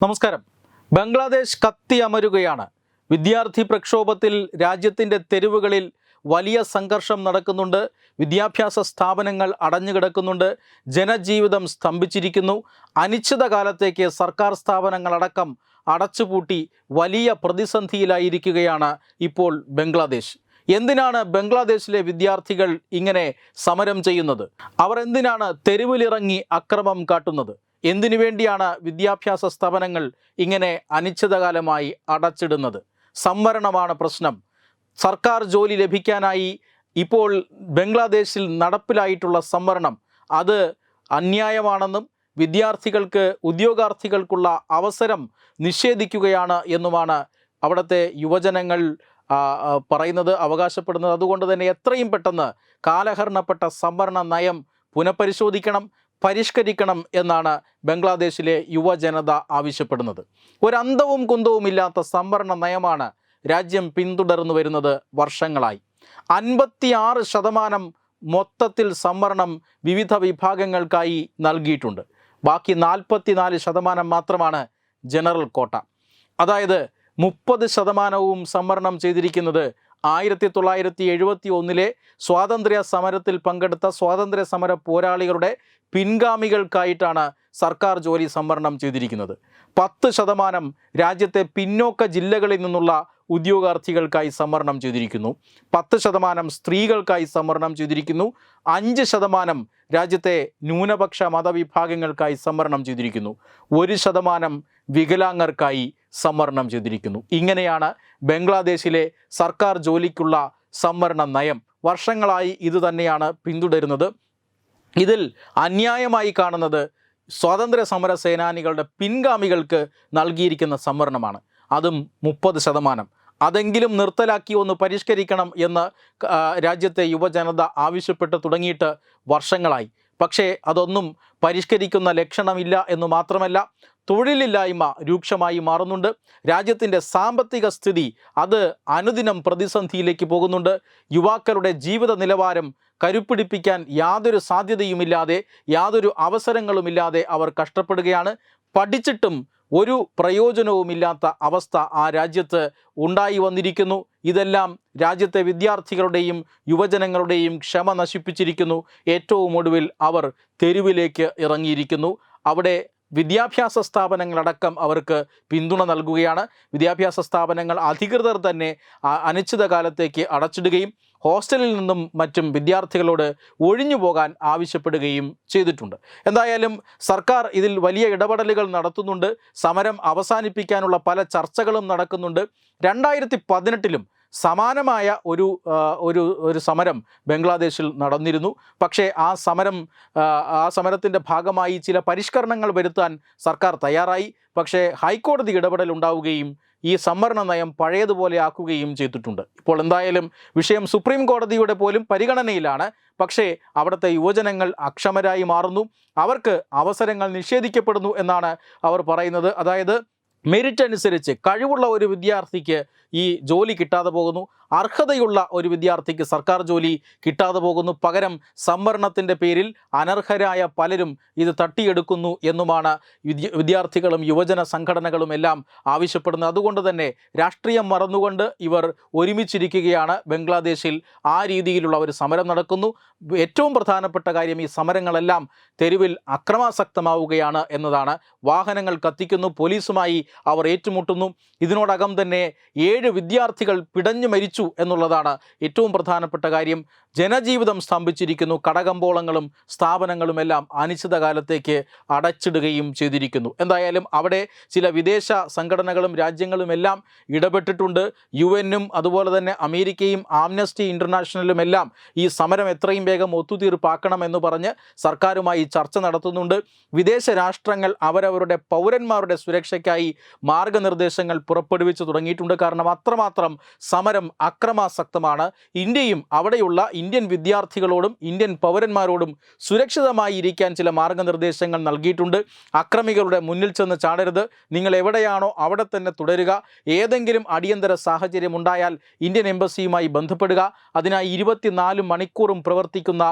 നമസ്കാരം. ബംഗ്ലാദേശ് കത്തി അമരുകയാണ്. വിദ്യാർത്ഥി പ്രക്ഷോഭത്തിൽ രാജ്യത്തിന്റെ തെരുവുകളിൽ വലിയ സംഘർഷം നടക്കുന്നുണ്ട്. വിദ്യാഭ്യാസ സ്ഥാപനങ്ങൾ അടഞ്ഞുകിടക്കുന്നുണ്ട്. ജനജീവിതം സ്തംഭിച്ചിരിക്കുന്നു. അനിശ്ചിതകാലത്തേക്ക് സർക്കാർ സ്ഥാപനങ്ങളടക്കം അടച്ചുപൂട്ടി വലിയ പ്രതിസന്ധിയിലായിരിക്കുകയാണ് ഇപ്പോൾ ബംഗ്ലാദേശ്. എന്തിനാണ് ബംഗ്ലാദേശിലെ വിദ്യാർത്ഥികൾ ഇങ്ങനെ സമരം ചെയ്യുന്നത്? അവർ എന്തിനാണ് തെരുവിലിറങ്ങി അക്രമം കാട്ടുന്നത്? എന്തിനു വേണ്ടിയാണ് വിദ്യാഭ്യാസ സ്ഥാപനങ്ങൾ ഇങ്ങനെ അനിശ്ചിതകാലമായി അടച്ചിടുന്നത്? സംവരണമാണ് പ്രശ്നം. സർക്കാർ ജോലി ലഭിക്കാനായി ഇപ്പോൾ ബംഗ്ലാദേശിൽ നടപ്പിലായിട്ടുള്ള സംവരണം അത് അന്യായമാണെന്നും വിദ്യാർത്ഥികൾക്ക് ഉദ്യോഗാർത്ഥികൾക്കുള്ള അവസരം നിഷേധിക്കുകയാണ് എന്നുമാണ് അവിടുത്തെ യുവജനങ്ങൾ പറയുന്നത് അവകാശപ്പെടുന്നത്. അതുകൊണ്ട് തന്നെ എത്രയും പെട്ടെന്ന് കാലഹരണപ്പെട്ട സംവരണ നയം പുനഃപരിശോധിക്കണം. പരിഷ്കരിക്കണം എന്നാണ് ബംഗ്ലാദേശിലെ യുവജനത ആവശ്യപ്പെടുന്നത്. ഒരന്തവും കുന്തവുമില്ലാത്ത സംവരണ നയമാണ് രാജ്യം പിന്തുടർന്നു വരുന്നത് വർഷങ്ങളായി. അൻപത്തിയാറ് ശതമാനം മൊത്തത്തിൽ സംവരണം വിവിധ വിഭാഗങ്ങൾക്കായി നൽകിയിട്ടുണ്ട്. ബാക്കി നാൽപ്പത്തിനാല് ശതമാനം മാത്രമാണ് ജനറൽ കോട്ട. അതായത് മുപ്പത് ശതമാനവും സംവരണം ചെയ്തിരിക്കുന്നത് ആയിരത്തി തൊള്ളായിരത്തി എഴുപത്തി ഒന്നിലെ സ്വാതന്ത്ര്യ സമരത്തിൽ പങ്കെടുത്ത സ്വാതന്ത്ര്യ സമര പോരാളികളുടെ പിൻഗാമികൾക്കായിട്ടാണ് സർക്കാർ ജോലി സംവരണം ചെയ്തിരിക്കുന്നത്. പത്ത് ശതമാനം രാജ്യത്തെ പിന്നോക്ക ജില്ലകളിൽ നിന്നുള്ള ഉദ്യോഗാർത്ഥികൾക്കായി സംവരണം ചെയ്തിരിക്കുന്നു. പത്ത് ശതമാനം സ്ത്രീകൾക്കായി സംവരണം ചെയ്തിരിക്കുന്നു. അഞ്ച് ശതമാനം രാജ്യത്തെ ന്യൂനപക്ഷ മതവിഭാഗങ്ങൾക്കായി സംവരണം ചെയ്തിരിക്കുന്നു. ഒരു ശതമാനം വികലാംഗർക്കായി സംവരണം ചെയ്തിരിക്കുന്നു. ഇങ്ങനെയാണ് ബംഗ്ലാദേശിലെ സർക്കാർ ജോലിക്കുള്ള സംവരണ നയം. വർഷങ്ങളായി ഇത് തന്നെയാണ് പിന്തുടരുന്നത്. ഇതിൽ അന്യായമായി കാണുന്നത് സ്വാതന്ത്ര്യ സമര സേനാനികളുടെ പിൻഗാമികൾക്ക് നൽകിയിരിക്കുന്ന സംവരണമാണ്. അതും മുപ്പത് ശതമാനം. അതെങ്കിലും നിർത്തലാക്കി ഒന്ന് പരിഷ്കരിക്കണം എന്ന് രാജ്യത്തെ യുവജനത ആവശ്യപ്പെട്ട് തുടങ്ങിയിട്ട് വർഷങ്ങളായി. പക്ഷേ അതൊന്നും പരിഷ്കരിക്കുന്ന ലക്ഷണമില്ല എന്ന് മാത്രമല്ല തൊഴിലില്ലായ്മ രൂക്ഷമായി മാറുന്നുണ്ട്. രാജ്യത്തിന്റെ സാമ്പത്തിക സ്ഥിതി അത് അനുദിനം പ്രതിസന്ധിയിലേക്ക് പോകുന്നുണ്ട്. യുവാക്കളുടെ ജീവിത നിലവാരം കരുപ്പിടിപ്പിക്കാൻ യാതൊരു സാധ്യതയുമില്ലാതെ യാതൊരു അവസരങ്ങളുമില്ലാതെ അവർ കഷ്ടപ്പെടുകയാണ്. പഠിച്ചിട്ടും ഒരു പ്രയോജനവുമില്ലാത്ത അവസ്ഥ ആ രാജ്യത്ത് ഉണ്ടായി വന്നിരിക്കുന്നു. ഇതെല്ലാം രാജ്യത്തെ വിദ്യാർത്ഥികളുടെയും യുവജനങ്ങളുടെയും ക്ഷമ നശിപ്പിച്ചിരിക്കുന്നു. ഏറ്റവും ഒടുവിൽ അവർ തെരുവിലേക്ക് ഇറങ്ങിയിരിക്കുന്നു. അവിടെ വിദ്യാഭ്യാസ സ്ഥാപനങ്ങളടക്കം അവർക്ക് പിന്തുണ നൽകുകയാണ്. വിദ്യാഭ്യാസ സ്ഥാപനങ്ങൾ അധികൃതർ തന്നെ അനിശ്ചിത അനിശ്ചിതകാലത്തേക്ക് അടച്ചിടുകയും ഹോസ്റ്റലിൽ നിന്നും മറ്റും വിദ്യാർത്ഥികളോട് ഒഴിഞ്ഞു പോകാൻ ആവശ്യപ്പെടുകയും ചെയ്തിട്ടുണ്ട്. എന്തായാലും സർക്കാർ ഇതിൽ വലിയ ഇടപെടലുകൾ നടത്തുന്നുണ്ട്. സമരം അവസാനിപ്പിക്കാനുള്ള പല ചർച്ചകളും നടക്കുന്നുണ്ട്. രണ്ടായിരത്തി പതിനെട്ടിലും സമാനമായ ഒരു ഒരു ഒരു സമരം ബംഗ്ലാദേശിൽ നടന്നിരുന്നു. പക്ഷേ ആ സമരം ആ, സമരത്തിന്റെ ഭാഗമായി ചില പരിഷ്കരണങ്ങൾ വരുത്താൻ സർക്കാർ തയ്യാറായി. പക്ഷേ ഹൈക്കോടതി ഇടപെടൽ ഉണ്ടാവുകയും ഈ സംവരണ നയം പഴയതുപോലെ ആക്കുകയും ചെയ്തിട്ടുണ്ട്. ഇപ്പോൾ എന്തായാലും വിഷയം സുപ്രീം കോടതിയുടെ പോലും പരിഗണനയിലാണ്. പക്ഷേ അവിടുത്തെ യുവജനങ്ങൾ അക്ഷമരായി മാറുന്നു. അവർക്ക് അവസരങ്ങൾ നിഷേധിക്കപ്പെടുന്നു എന്നാണ് അവർ പറയുന്നത്. അതായത് മെറിറ്റ് അനുസരിച്ച് കഴിവുള്ള ഒരു വിദ്യാർത്ഥിക്ക് ഈ ജോലി കിട്ടാതെ പോകുന്നു. അർഹതയുള്ള ഒരു വിദ്യാർത്ഥിക്ക് സർക്കാർ ജോലി കിട്ടാതെ പോകുന്നു. പകരം സംവരണത്തിന്റെ പേരിൽ അനർഹരായ പലരും ഇത് തട്ടിയെടുക്കുന്നു എന്നുമാണ് വിദ്യ വിദ്യാർത്ഥികളും യുവജന സംഘടനകളും എല്ലാം ആവശ്യപ്പെടുന്നത്. അതുകൊണ്ട് തന്നെ രാഷ്ട്രീയം മറന്നുകൊണ്ട് ഇവർ ഒരുമിച്ചിരിക്കുകയാണ്. ബംഗ്ലാദേശിൽ ആ രീതിയിലുള്ള ഒരു സമരം നടക്കുന്നു. ഏറ്റവും പ്രധാനപ്പെട്ട കാര്യം ഈ സമരങ്ങളെല്ലാം തെരുവിൽ അക്രമാസക്തമാവുകയാണ് എന്നതാണ്. വാഹനങ്ങൾ കത്തിക്കുന്നു. പോലീസുമായി അവർ ഏറ്റുമുട്ടുന്നു. ഇതിനോടകം തന്നെ ഏഴ് വിദ്യാർത്ഥികൾ പിടഞ്ഞു മരിച്ചു എന്നുള്ളതാണ് ഏറ്റവും പ്രധാനപ്പെട്ട കാര്യം. ജനജീവിതം സ്തംഭിച്ചിരിക്കുന്നു. കടകമ്പോളങ്ങളും സ്ഥാപനങ്ങളും എല്ലാം അനിശ്ചിതകാലത്തേക്ക് അടച്ചിടുകയും ചെയ്തിരിക്കുന്നു. എന്തായാലും അവിടെ ചില വിദേശ സംഘടനകളും രാജ്യങ്ങളുമെല്ലാം ഇടപെട്ടിട്ടുണ്ട്. യു എന്നും അതുപോലെ തന്നെ അമേരിക്കയും ആംനസ്റ്റി ഇന്റർനാഷണലും എല്ലാം ഈ സമരം എത്രയും വേഗം ഒത്തുതീർപ്പാക്കണം എന്ന് പറഞ്ഞ് സർക്കാരുമായി ചർച്ച നടത്തുന്നുണ്ട്. വിദേശ രാഷ്ട്രങ്ങൾ അവരവരുടെ പൗരന്മാരുടെ സുരക്ഷയ്ക്കായി മാർഗനിർദ്ദേശങ്ങൾ പുറപ്പെടുവിച്ചു തുടങ്ങിയിട്ടുണ്ട്. കാരണം അത്രമാത്രം സമരം അക്രമാസക്തമാണ്. ഇന്ത്യയും അവിടെയുള്ള ഇന്ത്യൻ വിദ്യാർത്ഥികളോടും ഇന്ത്യൻ പൗരന്മാരോടും സുരക്ഷിതമായി ഇരിക്കാൻ ചില മാർഗനിർദ്ദേശങ്ങൾ നൽകിയിട്ടുണ്ട്. അക്രമികളുടെ മുന്നിൽ ചെന്ന് ചാടരുത്. നിങ്ങൾ എവിടെയാണോ അവിടെ തന്നെ തുടരുക. ഏതെങ്കിലും അടിയന്തര സാഹചര്യം ഉണ്ടായാൽ ഇന്ത്യൻ എംബസിയുമായി ബന്ധപ്പെടുക. അതിനായി ഇരുപത്തിനാല് മണിക്കൂറും പ്രവർത്തിക്കുന്ന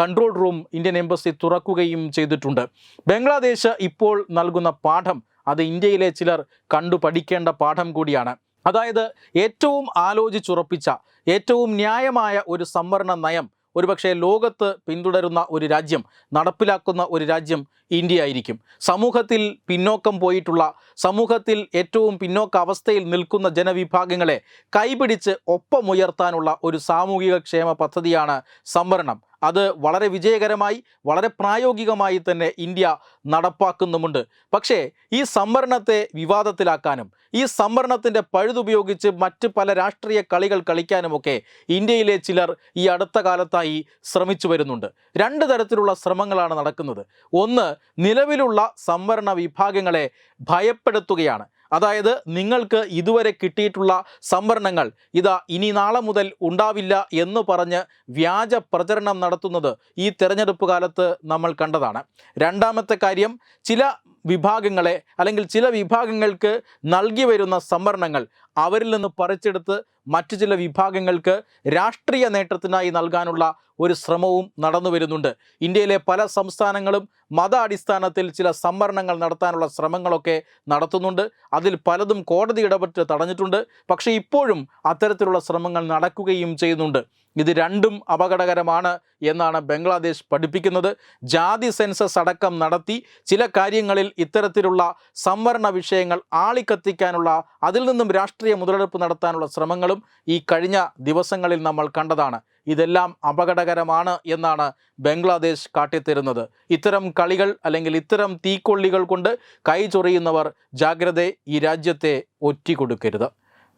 കൺട്രോൾ റൂം ഇന്ത്യൻ എംബസി തുറക്കുകയും ചെയ്തിട്ടുണ്ട്. ബംഗ്ലാദേശ് ഇപ്പോൾ നൽകുന്ന പാഠം അത് ഇന്ത്യയിലെ ചിലർ കണ്ടു പഠിക്കേണ്ട പാഠം കൂടിയാണ്. അതായത് ഏറ്റവും ആലോചിച്ചുറപ്പിച്ച ഏറ്റവും ന്യായമായ ഒരു സംവരണ നയം ഒരുപക്ഷെ ലോകത്ത് പിന്തുടരുന്ന ഒരു രാജ്യം നടപ്പിലാക്കുന്ന ഒരു രാജ്യം ഇന്ത്യ ആയിരിക്കും. സമൂഹത്തിൽ പിന്നോക്കം പോയിട്ടുള്ള സമൂഹത്തിൽ ഏറ്റവും പിന്നോക്ക അവസ്ഥയിൽ നിൽക്കുന്ന ജനവിഭാഗങ്ങളെ കൈപിടിച്ച് ഒപ്പമുയർത്താനുള്ള ഒരു സാമൂഹിക ക്ഷേമ പദ്ധതിയാണ് സംവരണം. അത് വളരെ വിജയകരമായി വളരെ പ്രായോഗികമായി തന്നെ ഇന്ത്യ നടപ്പാക്കുന്നുമുണ്ട്. പക്ഷേ ഈ സംവരണത്തെ വിവാദത്തിലാക്കാനും ഈ സംവരണത്തിന്റെ പഴുതുപയോഗിച്ച് മറ്റ് പല രാഷ്ട്രീയ കളികൾ കളിക്കാനുമൊക്കെ ഇന്ത്യയിലെ ചിലർ ഈ അടുത്ത കാലത്തായി ശ്രമിച്ചു വരുന്നുണ്ട്. രണ്ട് തരത്തിലുള്ള ശ്രമങ്ങളാണ് നടക്കുന്നത്. ഒന്ന് നിലവിലുള്ള സംവരണ വിഭാഗങ്ങളെ ഭയപ്പെടുത്തുകയാണ്. അതായത് നിങ്ങൾക്ക് ഇതുവരെ കിട്ടിയിട്ടുള്ള സംവരണങ്ങൾ ഇതാ ഇനി നാളെ മുതൽ ഉണ്ടാവില്ല എന്ന് പറഞ്ഞ് വ്യാജ പ്രചരണം നടത്തുന്നത് ഈ തെരഞ്ഞെടുപ്പ് കാലത്ത് നമ്മൾ കണ്ടതാണ്. രണ്ടാമത്തെ കാര്യം ചില വിഭാഗങ്ങളെ അല്ലെങ്കിൽ ചില വിഭാഗങ്ങൾക്ക് നൽകി വരുന്ന സംവരണങ്ങൾ അവരിൽ നിന്ന് പറിച്ചെടുത്ത് മറ്റു ചില വിഭാഗങ്ങൾക്ക് രാഷ്ട്രീയ നേട്ടത്തിനായി നൽകാനുള്ള ഒരു ശ്രമവും നടന്നു വരുന്നുണ്ട്. ഇന്ത്യയിലെ പല സംസ്ഥാനങ്ങളും മത അടിസ്ഥാനത്തിൽ ചില സംവരണങ്ങൾ നടത്താനുള്ള ശ്രമങ്ങളൊക്കെ നടത്തുന്നുണ്ട്. അതിൽ പലതും കോടതി ഇടപെട്ട് തടഞ്ഞിട്ടുണ്ട്. പക്ഷേ ഇപ്പോഴും അത്തരത്തിലുള്ള ശ്രമങ്ങൾ നടക്കുകയും ചെയ്യുന്നുണ്ട്. ഇത് രണ്ടും അപകടകരമാണ് എന്നാണ് ബംഗ്ലാദേശ് പഠിപ്പിക്കുന്നത്. ജാതി സെൻസസ് അടക്കം നടത്തി ചില കാര്യങ്ങളിൽ ഇത്തരത്തിലുള്ള സംവരണ വിഷയങ്ങൾ ആളിക്കത്തിക്കാനുള്ള അതിൽ നിന്നും രാഷ്ട്രീയ മുതലെടുപ്പ് നടത്താനുള്ള ശ്രമങ്ങളും ഈ കഴിഞ്ഞ ദിവസങ്ങളിൽ നമ്മൾ കണ്ടതാണ്. ഇതെല്ലാം അപകടകരമാണ് എന്നാണ് ബംഗ്ലാദേശ് കാട്ടിത്തരുന്നത്. ഇത്തരം കളികൾ അല്ലെങ്കിൽ ഇത്തരം തീക്കൊള്ളികൾ കൊണ്ട് കൈ ചൊറിയുന്നവർ ജാഗ്രത ഈ രാജ്യത്തെ ഒറ്റിക്കൊടുക്കരുത്.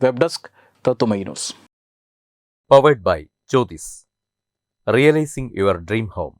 വെബ് ഡെസ്ക് തത്തുമൈ news. Powered by Jyothis realising your dream home.